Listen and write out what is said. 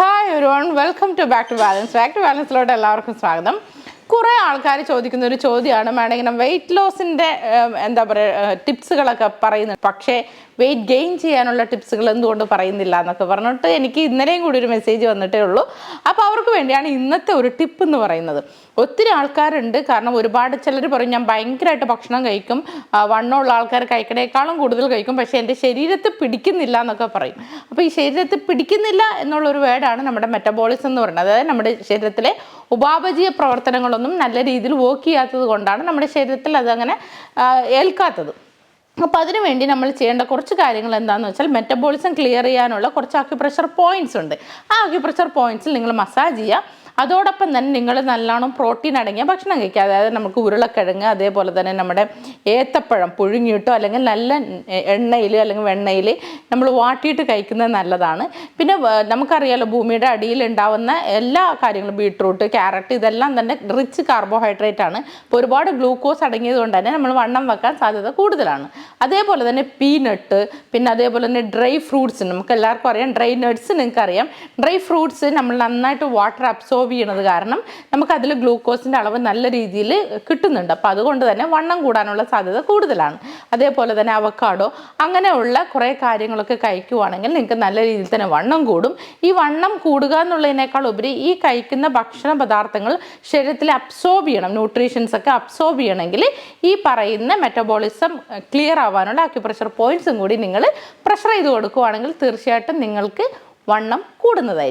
Hi ഒരു welcome to back to balance back to ബാലൻസിലോട്ട് എല്ലാവർക്കും സ്വാഗതം. കുറേ ആൾക്കാർ ചോദിക്കുന്ന ഒരു ചോദ്യമാണ്. മാഡം ഇങ്ങനെ വെയിറ്റ് ലോസിന്റെ എന്താ പറയുക ടിപ്സുകളൊക്കെ പറയുന്നത് പക്ഷേ വെയിറ്റ് ഗെയിൻ ചെയ്യാനുള്ള ടിപ്സുകൾ എന്തുകൊണ്ട് പറയുന്നില്ല എന്നൊക്കെ പറഞ്ഞിട്ട് എനിക്ക് ഇന്നലെയും കൂടി ഒരു മെസ്സേജ് വന്നിട്ടേ ഉള്ളൂ. അപ്പോൾ അവർക്ക് വേണ്ടിയാണ് ഇന്നത്തെ ഒരു ടിപ്പ് എന്ന് പറയുന്നത്. ഒത്തിരി ആൾക്കാരുണ്ട്. കാരണം ഒരുപാട് ചിലർ പറയും ഞാൻ ഭയങ്കരമായിട്ട് ഭക്ഷണം കഴിക്കും. വണ്ണമുള്ള ആൾക്കാർ കഴിക്കണേക്കാളും കൂടുതൽ കഴിക്കും. പക്ഷേ എന്റെ ശരീരത്തിൽ പിടിക്കുന്നില്ല എന്നൊക്കെ പറയും. അപ്പോൾ ഈ ശരീരത്തിൽ പിടിക്കുന്നില്ല എന്നുള്ളൊരു വേർഡാണ് നമ്മുടെ മെറ്റബോളിസം എന്ന് പറയുന്നത്. അതായത് നമ്മുടെ ശരീരത്തിലെ ഉപാപചയ പ്രവർത്തനങ്ങളൊന്നും നല്ല രീതിയിൽ വർക്ക് ചെയ്യാത്തത് കൊണ്ടാണ് നമ്മുടെ ശരീരത്തിൽ അതങ്ങനെ ഏൽക്കാത്തത്. അപ്പോൾ അതിനു വേണ്ടി നമ്മൾ ചെയ്യേണ്ട കുറച്ച് കാര്യങ്ങൾ എന്താണെന്ന് വെച്ചാൽ മെറ്റബോളിസം ക്ലിയർ ചെയ്യാനുള്ള കുറച്ച് ആക്യുപ്രഷർ പോയിന്റ്സ് ഉണ്ട്. ആ ആക്യുപ്രഷർ പോയിന്റ്സിൽ നിങ്ങൾ മസാജ് ചെയ്യുക. അതോടൊപ്പം തന്നെ നിങ്ങൾ നല്ലോണം പ്രോട്ടീൻ അടങ്ങിയ ഭക്ഷണം കഴിക്കുക. അതായത് നമുക്ക് ഉരുളക്കിഴങ്ങ് അതേപോലെ തന്നെ നമ്മുടെ ഏത്തപ്പഴം പുഴുങ്ങിയിട്ടോ അല്ലെങ്കിൽ നല്ല എണ്ണയിൽ അല്ലെങ്കിൽ വെണ്ണയിൽ നമ്മൾ വാട്ടിയിട്ട് കഴിക്കുന്നത് നല്ലതാണ്. പിന്നെ നമുക്കറിയാലോ ഭൂമിയുടെ അടിയിൽ ഉണ്ടാവുന്ന എല്ലാ കാര്യങ്ങളും ബീട്രൂട്ട് ക്യാരറ്റ് ഇതെല്ലാം തന്നെ റിച്ച് കാർബോഹൈഡ്രേറ്റ് ആണ്. അപ്പോൾ ഒരുപാട് ഗ്ലൂക്കോസ് അടങ്ങിയത് കൊണ്ട് തന്നെ നമ്മൾ വണ്ണം വെക്കാൻ സാധ്യത കൂടുതലാണ്. അതേപോലെ തന്നെ പീനട്ട് പിന്നെ അതേപോലെ തന്നെ ഡ്രൈ ഫ്രൂട്ട്സ് നമുക്ക് എല്ലാവർക്കും അറിയാം ഡ്രൈ നട്ട്സ് നിങ്ങൾക്കറിയാം. ഡ്രൈ ഫ്രൂട്ട്സ് നമ്മൾ നന്നായിട്ട് വാട്ടർ അബ്സോർബ് ചെയ്യണത് കാരണം നമുക്ക് അതിൽ ഗ്ലൂക്കോസിന്റെ അളവ് നല്ല രീതിയിൽ കിട്ടുന്നുണ്ട്. അപ്പോൾ അതുകൊണ്ട് തന്നെ വണ്ണം കൂടാനുള്ള സാധ്യത കൂടുതലാണ്. അതേപോലെ തന്നെ അവക്കാടോ അങ്ങനെയുള്ള കുറേ കാര്യങ്ങളൊക്കെ കഴിക്കുവാണെങ്കിൽ നിങ്ങൾക്ക് നല്ല രീതിയിൽ തന്നെ വണ്ണം കൂടും. ഈ വണ്ണം കൂടുക എന്നുള്ളതിനേക്കാൾ ഉപരി ഈ കഴിക്കുന്ന ഭക്ഷണ പദാർത്ഥങ്ങൾ ശരീരത്തിൽ അബ്സോർബ് ചെയ്യണം. ന്യൂട്രീഷൻസ് ഒക്കെ അബ്സോർബ് ചെയ്യണമെങ്കിൽ ഈ പറയുന്ന മെറ്റബോളിസം ക്ലിയർ ആവാനുള്ള അക്യുപ്രഷർ പോയിന്റ്സും കൂടി നിങ്ങൾ പ്രഷർ ചെയ്ത് കൊടുക്കുവാണെങ്കിൽ തീർച്ചയായിട്ടും നിങ്ങൾക്ക് വണ്ണം കൂടുന്നതായിരിക്കും.